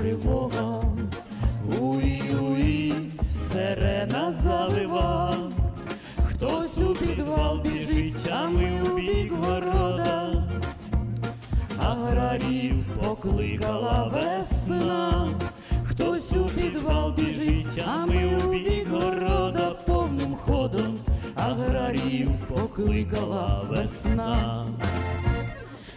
тривога, уї-уї, сирена залива, хтось у підвал біжить, а ми у бік города, аграрів покликала весна, хтось у підвал біжить, а ми у бік города. Повним ходом, аграрів покликала весна.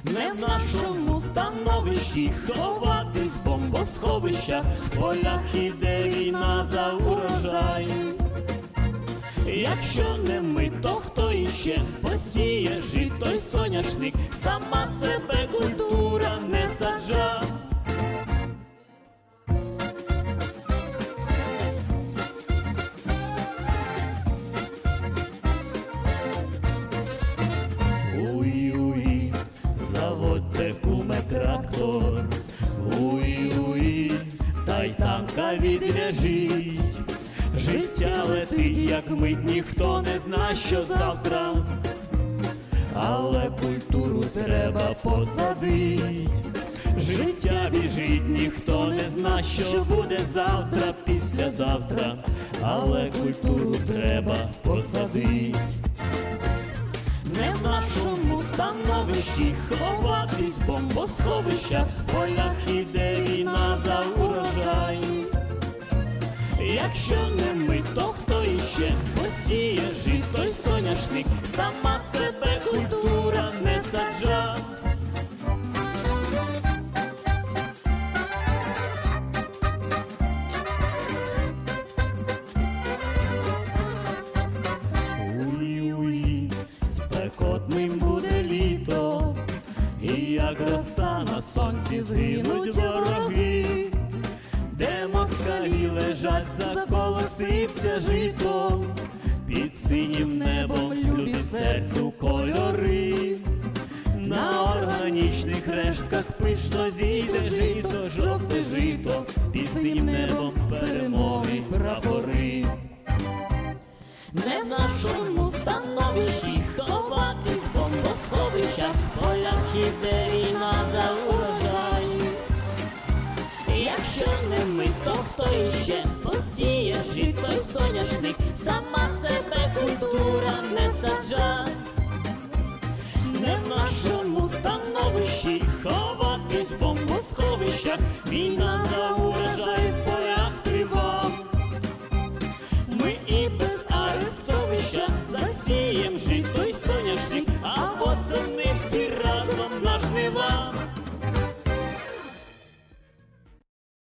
Не в нашому становищі ховатись в бомбосховищах, в полях іде війна за урожай. Якщо не ми, то хто іще посіє жито й соняшник, сама себе культура та й відв'яжіть. Життя летить, як мить, ніхто не зна, що завтра, але культуру треба посадить. Життя біжить, ніхто не зна, що буде завтра, післязавтра, але культуру треба посадить. Не в нашому становищі ховатись в полях іде війна за. Якщо не ми, то хто іще? Посіє жито й соняшник, сама себе культура не саджа. Уй-уй, спекотним буде літо, і як роса на сонці згинуть вороги, заколоситься жито, під синім небом любі серцю кольори. На органічних рештках пишно зійде жито, жовте жито, під синім небом перемоги прапори. Не в нашому становищі ховатись в бомбосховищах, якщо не ми, то хто іще посіє жито й соняшник, сама себе культура не саджа, не в нашому становищі ховатись в бомбосховищах, війна за урожай в полях тривав. Ми і без арестовища засієм жито й соняшник, а восени всі разом наш жнива.